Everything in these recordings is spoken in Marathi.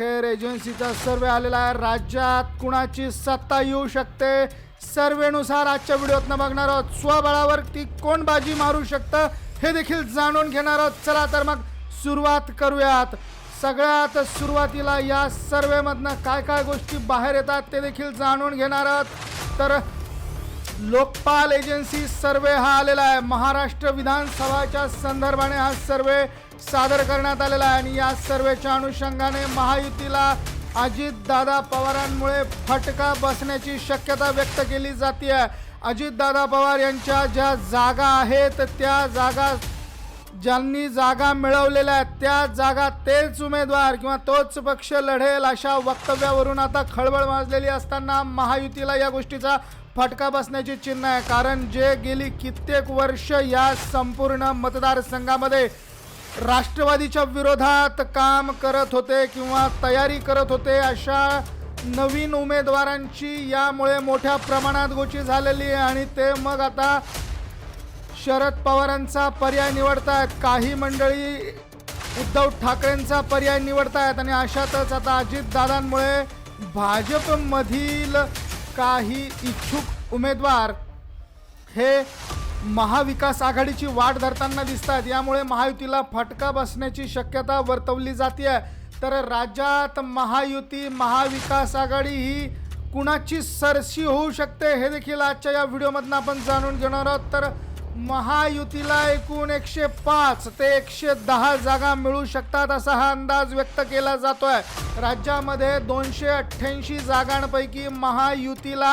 खेर एजन्सीचा सर्वे आलेला आहे. राज्यात कुणाची सत्ता येऊ शकते? सर्वेनुसार आजच्या व्हिडिओतनं बघणार आहोत. स्वबळावर ती कोण बाजी मारू शकतं? हे देखील जाणून घेणार आहोत. चला तर मग सुरुवात करूयात. सगळ्यात सुरुवातीला या सर्वेमधनं काय काय गोष्टी बाहेर येतात ते देखील जाणून घेणार आहोत. तर लोकपाल एजन्सी सर्वे हा आलेला आहे. महाराष्ट्र विधानसभाच्या संदर्भाने हा सर्वे सादर करण्यात आलेला आहे आणि या सर्वेच्या अनुषंगाने महायुतीला अजितदादा पवारांमुळे फटका बसण्याची शक्यता व्यक्त केली जाते अजितदादा पवार यांच्या ज्या जागा आहेत त्या जागा ज्यांनी जागा मिळवलेल्या आहेत त्या जागा तेच उमेदवार किंवा तोच पक्ष लढेल अशा वक्तव्यावरून आता खळबळ माजलेली असताना महायुतीला या गोष्टीचा फटका बसण्याची चिन्ह आहे. कारण जे गेली कित्येक वर्ष या संपूर्ण मतदारसंघामध्ये राष्ट्रवादीच्या विरोधात काम करत होते किंवा तयारी करत होते अशा नवीन उमेदवारांची यामुळे मोठ्या प्रमाणात गोची झालेली आहे आणि ते मग आता शरद पवारांचा पर्याय निवडतायत. काही मंडळी उद्धव ठाकरेंचा पर्याय निवडतायत आणि अशातच आता अजितदादांमुळे भाजपमधील काही इच्छुक उमेदवार हे महाविकास आघाडीची वाट धरताना दिसतात यामुळे महायुतीला फटका बसण्याची शक्यता वर्तवली जाते तर राज्यात महायुती महाविकास आघाडी ही कुणाची सरशी होऊ शकते हे देखील आजच्या या व्हिडिओमधनं आपण जाणून घेणार आहोत. तर महायुतीला एकूण एकशे पाच ते एकशे दहा जागा मिळू शकतात असा हा अंदाज व्यक्त केला जातो आहे राज्यामध्ये दोनशे अठ्ठ्याऐंशी जागांपैकी महायुतीला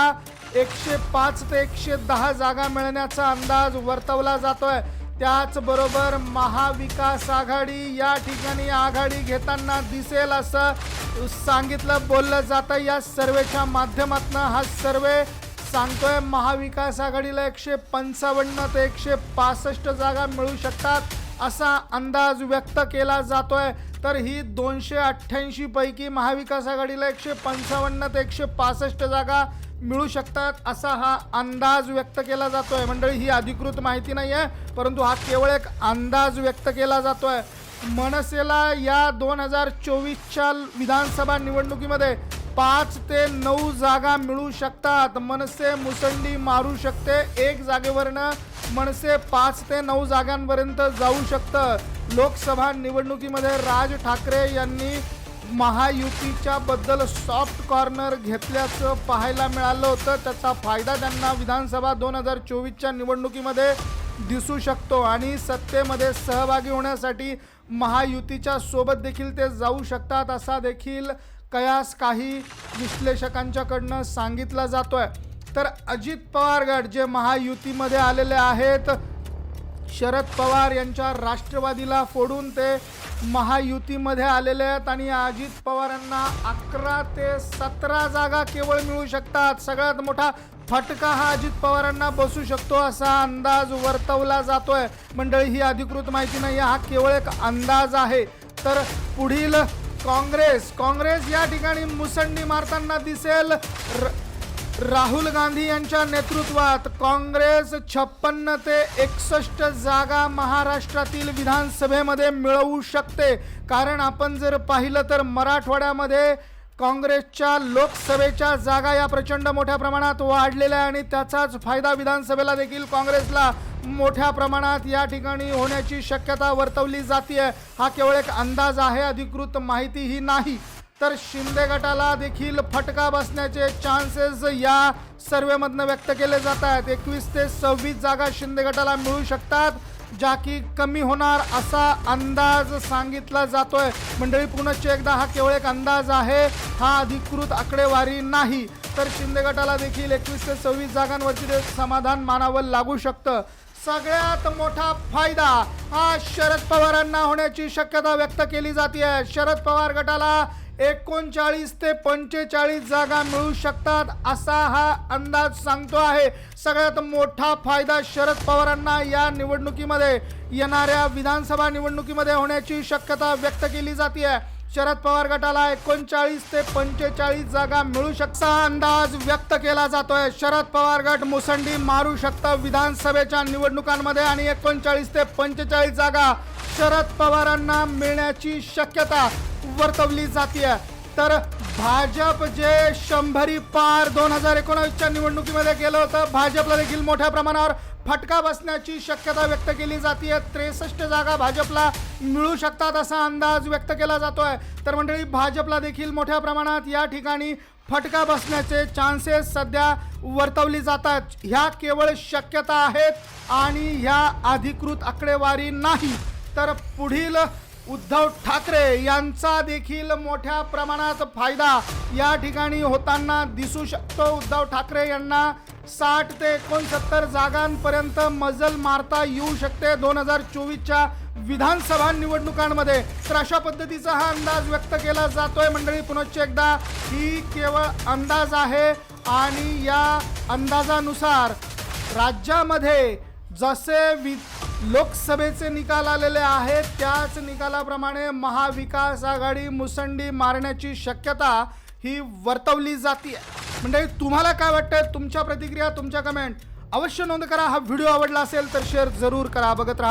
एकशे पाच ते एकशे दहा जागा मिळण्याचा अंदाज वर्तवला जातोय. त्याचबरोबर महाविकास आघाडी या ठिकाणी आघाडी घेताना दिसेल असं सांगितलं बोललं जातं या सर्वेच्या माध्यमातून हा सर्वे सांगतोय. महाविकास आघाडीला एकशे पंचावन्न ते एकशे पासष्ट जागा मिळू शकतात असा अंदाज व्यक्त केला जातोय. तर ही दोनशे अठ्ठ्याऐंशी पैकी महाविकास आघाडीला एकशे पंचावन्न ते एकशे पासष्ट जागा मिळू शकतात असा हा अंदाज व्यक्त केला जातो आहे मंडळी ही अधिकृत माहिती नाही आहे परंतु हा केवळ एक अंदाज व्यक्त केला जातो आहे मनसेला या दोन हजार चोवीसच्या विधानसभा निवडणुकीमध्ये पाच ते नऊ जागा मिळू शकतात. मनसे मुसंडी मारू शकते. एक जागेवरनं मनसे पाच ते नऊ जागांपर्यंत जाऊ शकतं. लोकसभा निवडणुकीमध्ये राज ठाकरे यांनी महायुतीच्या बद्दल सॉफ्ट कॉर्नर घेतल्याचं पाहायला मिळालं होतं. त्याचा फायदा त्यांना विधानसभा दोन हजार चोवीसच्या निवडणुकीमध्ये दिसू शकतो आणि सत्तेमध्ये सहभागी होण्यासाठी महायुतीच्या सोबत देखील ते जाऊ शकतात असा देखील कयास काही विश्लेषकांच्याकडनं सांगितला जातो आहे तर अजित पवार गट जे महायुतीमध्ये आलेले आहेत शरद पवार यांच्या राष्ट्रवादीला फोडून ते महायुतीमध्ये आलेले आहेत आणि अजित पवारांना अकरा ते सतरा जागा केवळ मिळू शकतात. सगळ्यात मोठा फटका हा अजित पवारांना बसू शकतो असा अंदाज वर्तवला जातोय. मंडळी ही अधिकृत माहिती नाही हा केवळ एक अंदाज आहे. तर पुढील काँग्रेस काँग्रेस या ठिकाणी मुसंडी मारताना दिसेल र- राहुल गांधी यांच्या नेतृत्वात काँग्रेस छप्पन्न ते एकसष्ट जागा महाराष्ट्रातील विधानसभेमध्ये मिळवू शकते. कारण आपण जर पाहिलं तर मराठवाड्यामध्ये काँग्रेसच्या लोकसभेच्या जागा या प्रचंड मोठ्या प्रमाणात वाढलेल्या आहे आणि त्याचाच फायदा विधानसभेला देखील काँग्रेसला मोठ्या प्रमाणात या ठिकाणी होण्याची शक्यता वर्तवली जाते हा केवळ एक अंदाज आहे अधिकृत माहिती ही नाही. तर शिंदे गटाला देखील फटका बसण्याचे चान्सेस या सर्वेमधनं व्यक्त केले जात आहेत. एकवीस ते सव्वीस जागा शिंदे गटाला मिळू शकतात. ज्या की कमी होणार असा अंदाज सांगितला जातोय. मंडळी पुनश्च एकदा हा केवळ एक अंदाज आहे. हा अधिकृत आकडेवारी नाही. तर शिंदे गटाला देखील एकवीस ते सव्वीस जागांवरती समाधान मानावं लागू शकतं. सगळ्यात मोठा फायदा हा शरद पवारांना होण्याची शक्यता व्यक्त केली जाते शरद पवार गटाला एकोणचाळीस ते पंचेचाळीस जागा मिळू शकतात असा हा अंदाज सांगतो आहे. सगळ्यात मोठा फायदा शरद पवारांना या निवडणुकीमध्ये येणाऱ्या विधानसभा निवडणुकीमध्ये होण्याची शक्यता व्यक्त केली जाते शरद पवार गटाला एकोणचाळीस ते पंचेचाळीस जागा मिळू शकता. अंदाज व्यक्त केला जातोय. शरद पवार गट मुसंडी मारू शकता विधानसभेच्या निवडणुकांमध्ये आणि एकोणचाळीस ते पंचेचाळीस जागा शरद पवारांना मिळण्याची शक्यता वर्तवली जाते तर भाजप जे शंभरी पार दोन हजार एकोणावीसच्या निवडणुकीमध्ये गेलं होतं भाजपला देखील मोठ्या प्रमाणावर फटका बसण्याची शक्यता व्यक्त केली जाते त्रेसष्ट जागा भाजपला मिळू शकतात असा अंदाज व्यक्त केला जातो आहे तर मंडळी भाजपला देखील मोठ्या प्रमाणात या ठिकाणी फटका बसण्याचे चान्सेस सध्या वर्तवली जातात. ह्या केवळ शक्यता आहेत आणि ह्या अधिकृत आकडेवारी नाही. तर पुढील उद्धव ठाकरे यांचा देखील मोठ्या प्रमाणात फायदा या ठिकाणी होताना दिसू शकतो. उद्धव ठाकरे यांना साठ ते एकोणसत्तर जागांपर्यंत मजल मारता येऊ शकते दोन हजार चोवीसच्या विधानसभा निवडणुकांमध्ये. तर अशा पद्धतीचा हा अंदाज व्यक्त केला जातोय. मंडळी पुनश्च एकदा ही केवळ अंदाज आहे आणि या अंदाजानुसार राज्यामध्ये जसे वि लोकसभेचे निकाल आलेले आहेत त्याच निकालाप्रमाणे महाविकास आघाडी मुसंडी मारण्याची शक्यता ही वर्तवली जाते म्हणजे तुम्हाला काय वाटतं तुमच्या प्रतिक्रिया तुमच्या कमेंट अवश्य नोंद करा. हा व्हिडिओ आवडला असेल तर शेअर जरूर करा. बघत राहा.